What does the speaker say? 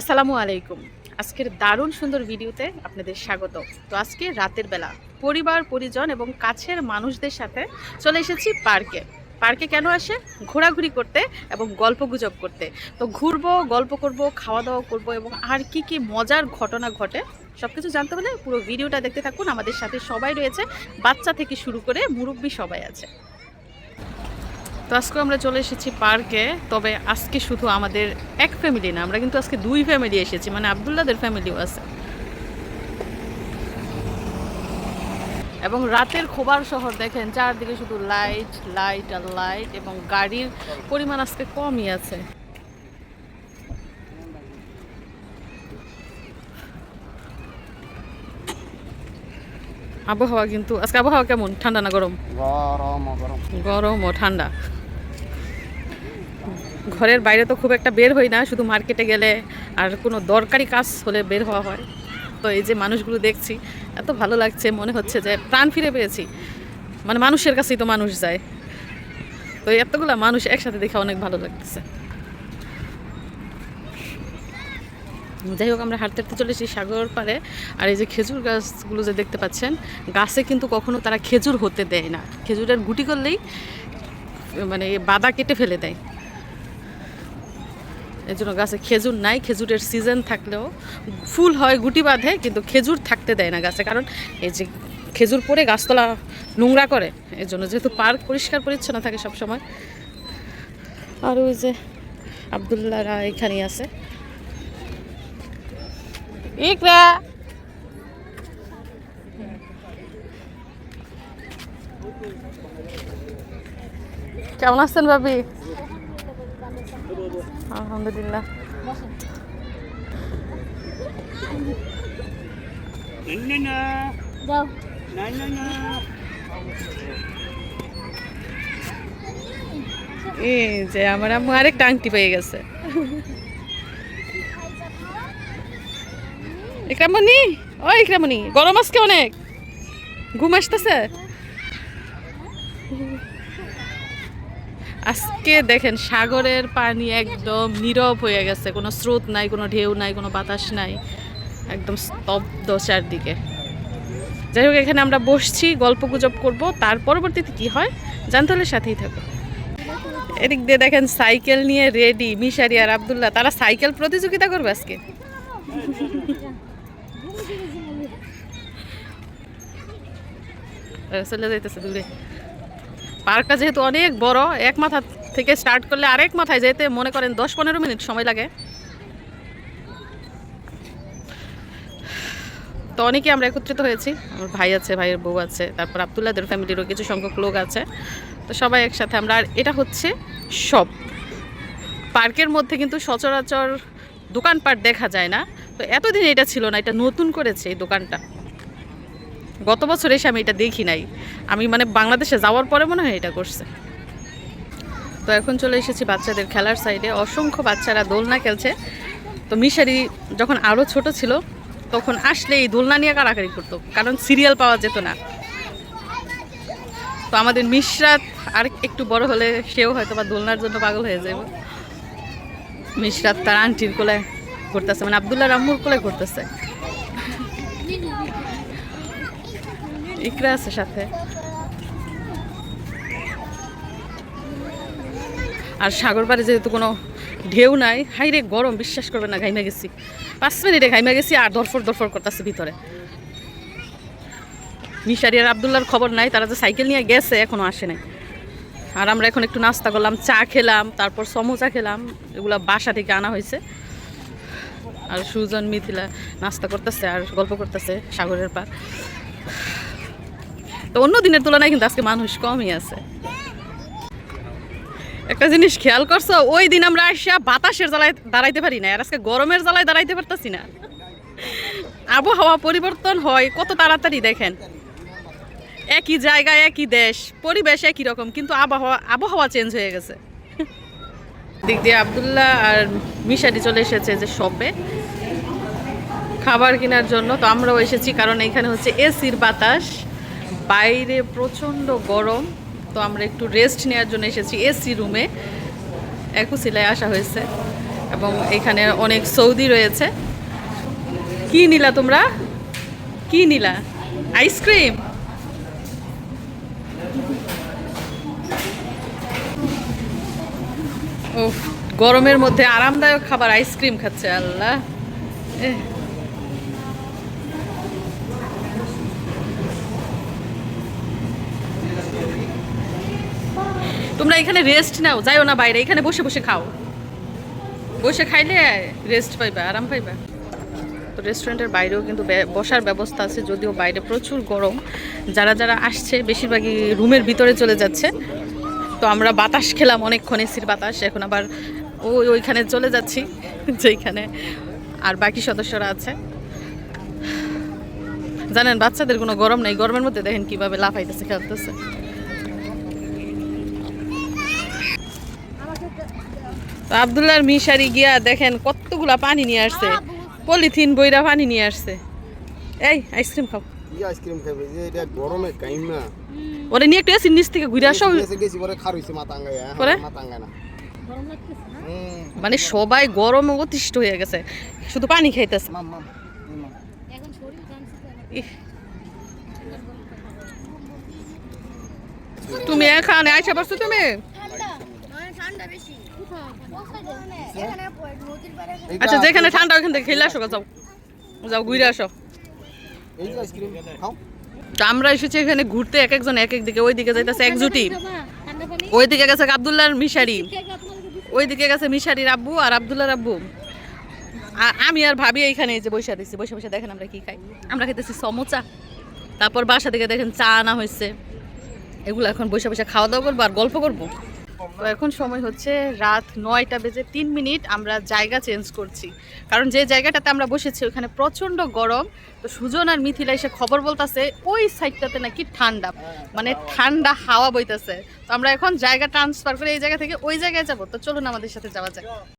আসসালামু আলাইকুম। আজকের দারুণ সুন্দর ভিডিওতে আপনাদের স্বাগত তো আজকে রাতের বেলা পরিবার, পরিজন এবং কাছের মানুষদের সাথে চলে এসেছি পার্কে। পার্কে কেন আসে? ঘোরাঘুরি করতে এবং গল্প গুজব করতে। তো ঘুরবো, গল্প করব খাওয়া দাওয়া করব এবং আর কি কি মজার ঘটনা ঘটে সব কিছু জানতে হলে পুরো ভিডিওটা দেখতে থাকুন। আমাদের সাথে সবাই রয়েছে। বাচ্চা থেকে শুরু করে মুরব্বী সবাই আছে। তো আজকে আমরা চলে এসেছি পার্কে, তবে আজকে শুধু আমাদের এক ফ্যামিলি না, আমরা কিন্তু আজকে দুই ফ্যামিলি এসেছি মানে আবদুল্লাদের ফ্যামিলিও আছে। এবং রাতের খোবার শহর দেখেন, চারদিকে শুধু লাইট লাইট আর লাইট এবং গাড়ির পরিমাণ আজকে কমই আছে। আবহাওয়া কিন্তু আজকে আবহাওয়া কেমন? ঠান্ডা না গরম? গরম ও ঠান্ডা। ঘরের বাইরে তো খুব একটা বের হই না শুধু মার্কেটে গেলে আর কোনো দরকারি কাজ হলে বের হওয়া হয়। তো এই যে মানুষগুলো দেখছি এত ভালো লাগছে মনে হচ্ছে যে প্রাণ ফিরে পেয়েছি। মানে মানুষের কাছেই তো মানুষ যায়। তো এতগুলা মানুষ একসাথে দেখে অনেক ভালো লাগতেছে। যাই হোক, আমরা হাঁটতে হাঁটতে চলে এসেছি সাগর পাড়ে। আর এই যে খেজুর গাছগুলো যে দেখতে পাচ্ছেন, গাছে কিন্তু কখনো তারা খেজুর হতে দেয় না। খেজুরের গুটি করলেই মানে বাদা কেটে ফেলে দেয়। এই জন্য গাছে খেজুর নাই, খেজুরের সিজন থাকলেও ফুল হয়, গুটি বাঁধে, কিন্তু খেজুর থাকতে দেয় না গাছে। কারণ এই যে খেজুর পরে গাছতলা নোংরা করে, এর জন্য যেহেতু পার্ক পরিষ্কার পরিচ্ছন্ন থাকে সবসময়। আর ওই যে আবদুল্লাহরা এখানেই আছে। ইকরা কেমন আছেন ভাবি? আলহামদুলিল্লাহ। না না যাও। না না না এই যে আমার আম্মু আরেকটা আংটি পেয়ে গেছে। ইকরামণি ও ইকরামণি গরম আজকে অনেক। ঘুম আসতেছে? আজকে দেখেন সাগরের পানি একদম নীরব হয়ে গেছে। কোনো স্রোত নাই, কোনো ঢেউ নাই, কোনো বাতাস নাই। একদম স্তব্ধ চারদিকে। যাই হোক, এখানে আমরা বসছি, গল্প গুজব করব। তার পরবর্তীতে কি হয়, জানতে হলে সাথেই থাকো। এদিক দিয়ে দেখেন সাইকেল নিয়ে রেডি মিশারি আর আবদুল্লাহ। তারা সাইকেল প্রতিযোগিতা করবে আজকে? চলে দূরে। পার্কটা যেহেতু অনেক বড়, এক মাথা থেকে স্টার্ট করলে আরেক মাথায় যেতে মনে করেন দশ পনেরো মিনিট সময় লাগে। তো অনেকে আমরা একত্রিত হয়েছি। আমার ভাই আছে, ভাইয়ের বউ আছে, তারপর আবদুল্লাদের ফ্যামিলিরও কিছু সংখ্যক লোক আছে। তো সবাই একসাথে আমরা, আর এটা হচ্ছে সব পার্কের মধ্যে কিন্তু সচরাচর দোকানপাট দেখা যায় না। তো এতদিন এটা ছিল না, এটা নতুন করেছে এই দোকানটা। গত বছর এসে আমি এটা দেখি নাই। আমি মানে বাংলাদেশে যাওয়ার পরে মনে হয় এটা করছে। তো এখন চলে এসেছি বাচ্চাদের খেলার সাইডে অসংখ্য বাচ্চারা দোলনা খেলছে। তো মিশারি যখন আরও ছোট ছিল, তখন আসলে এই দোলনা নিয়ে কারাকারি করতো, কারণ সিরিয়াল পাওয়া যেত না। তো আমাদের মিশরাত আর একটু বড় হলে সেও হয়তো বা দোলনার জন্য পাগল হয়ে যাবে। মিশরাত তার আন্টির কোলে ঘুরতেছে মানে আবদুল্লাহ রাম্মুর কোলে ঘুরতেছে ইকরা আছে সাথে। আর সাগর পাড়ে যেহেতু কোনো ঢেউ নাই, হাইরে গরম, বিশ্বাস করবে না, ঘাইমা গেছি। পাঁচ মিনিটে ঘাইমা গেছি আর দরফর দরফর করতেছে ভিতরে। মিশারি আর আবদুল্লার খবর নাই, তারা যে সাইকেল নিয়ে গেছে, এখনও আসে নাই। আর আমরা এখন একটু নাস্তা করলাম, চা খেলাম, তারপর সমোসা খেলাম, এগুলো বাসা থেকে আনা হয়েছে। আর সুজন মিথিলা নাস্তা করতেছে আর গল্প করতেছে সাগরের পার তো অন্য দিনের তুলনায় কিন্তু আজকে মানুষ কমই আছে। একটা জিনিস খেয়াল করছ, ওই দিন আমরা আসিয়া বাতাসের জ্বালায় দাঁড়াইতে পারি না আর আজকে গরমের জ্বালায় দাঁড়াইতে পারতাছি না। আবহাওয়া পরিবর্তন হয়, কত তাড়াতাড়ি দেখেন। একই জায়গায়, একই দেশ, পরিবেশ একই রকম, কিন্তু আবহাওয়া আবহাওয়া চেঞ্জ হয়ে গেছে। দিক দিয়ে আবদুল্লাহ আর মিশারি চলে এসেছে যে শপে খাবার কেনার জন্য। তো আমরাও এসেছি কারণ এখানে হচ্ছে এসির বাতাস। বাইরে প্রচণ্ড গরম। তো আমরা একটু রেস্ট নেওয়ার জন্য এসেছি এসি রুমে একুশিলায় আসা হয়েছে। এবং এখানে অনেক সৌদি রয়েছে। কি নিলা তোমরা? কি নিলা? আইসক্রিম গরমের মধ্যে আরামদায়ক খাবার আইসক্রিম খাচ্ছে, আল্লাহ। তোমরা এখানে রেস্ট নাও, যাইও না বাইরে, এখানে বসে বসে খাও। বসে খাইলে রেস্ট পাইবা, আরাম পাইবা। তো রেস্টুরেন্টের বাইরেও কিন্তু বসার ব্যবস্থা আছে, যদিও বাইরে প্রচুর গরম। যারা যারা আসছে, বেশিরভাগই রুমের ভিতরে চলে যাচ্ছে। তো আমরা বাতাস খেলাম অনেকক্ষণ, এসির বাতাস, এখন আবার ওই ওইখানে চলে যাচ্ছি, যেইখানে আর বাকি সদস্যরা আছে। জানেন, বাচ্চাদের কোনো গরম নেই, গরমের মধ্যে দেখেন কীভাবে লাফাইতেছে, খেলতেছে। আবদুল্লার মিশারি গিয়া দেখেন কতগুলা পানি নিয়ে আসছে। পলিথিন বইরা পানি নিয়ে আসছে। এই, আইসক্রিম খাও। কি আইসক্রিম খাবে যে এটা গরমে কাইম না। ওরে নিয়ে একটু এসি নিচ থেকে ঘুরে আসো। গেছে গেছি পরে খার হইছে মাথা আঙ্গায় পরে? মাথা আঙ্গায় না? মানে সবাই গরমে অতিষ্ঠ হয়ে গেছে। শুধু পানি খাইতেছে। তুমি এখানে আইসা পারছ তুমি? ঠান্ডা? বেশি। এখানে নদীর পাড়ে। আচ্ছা যেখানে ঠান্ডা ওইখান থেকে খেলে আসো যাও। যাও ঘুরে আসো। তো আমরা এসেছি এখানে ঘুরতে, এক একজন এক এক দিকে, ওই দিকে যাইতেছে একজুটি। ওই দিকে গেছে আবদুল্লাহর মিশারি। ওই দিকে গেছে মিশারির আব্বু আর আবদুল্লাহর আব্বু। আর আমি আর ভাবি এইখানে যে বসে দিচ্ছি বসে বসে দেখেন আমরা কি খাই। আমরা খাইতেছি সমোচা। তারপর বাসা থেকে দেখেন চা আনা হয়েছে। এগুলো এখন বসে বসে খাওয়া দাওয়া করব আর গল্প করব। তো এখন সময় হচ্ছে রাত নয়টা বেজে তিন মিনিট আমরা জায়গা চেঞ্জ করছি। কারণ যে জায়গাটাতে আমরা বসেছি ওখানে প্রচণ্ড গরম। তো সুজন আর মিথিলা এসে খবর বলতেছে ওই সাইডটাতে নাকি ঠান্ডা। মানে ঠান্ডা হাওয়া বইতেছে। তো আমরা এখন জায়গা ট্রান্সফার করে এই জায়গা থেকে ওই জায়গায় যাব। তো চলুন আমাদের সাথে যাওয়া যায়